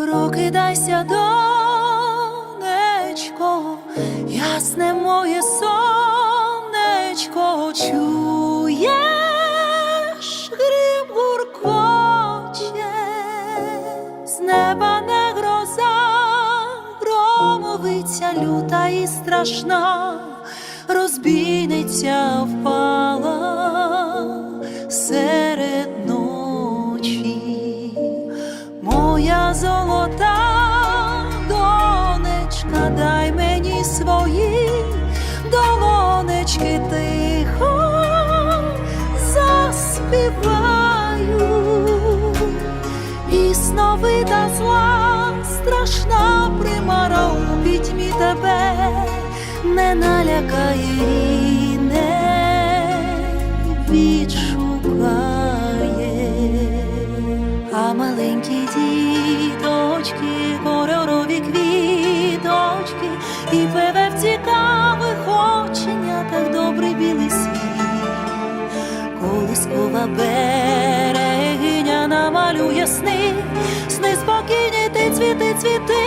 Прокидайся, донечко, ясне моє сонечко, чуєш, грім гуркоче, з неба не гроза, громовиця люта і страшна, розбійниця впала Моя золота донечка, дай мені свої долонечки тихо заспіваю. І сновита зла, страшна примара у пітьмі тебе не налякає і не відшукає. А маленькі і певе в цікавих оченятах добрий білий світ. Колискова берегиня намалює сни, сни спокійні ти цвіти, цвіти,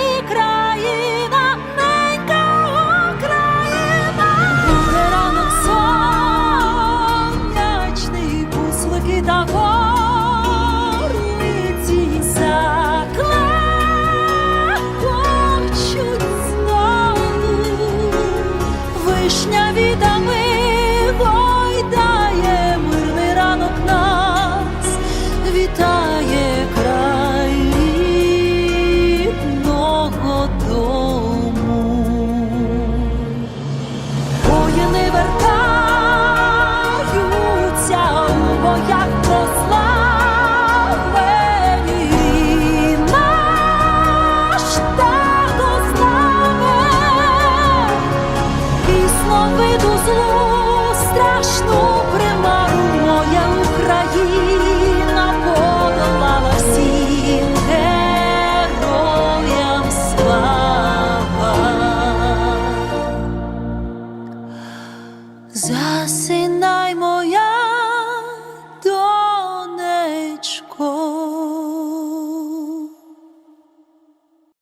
дому. Воїни вертаються у боях прославлені. Наш тато з нами Пісновиду злу страшну Засинай моя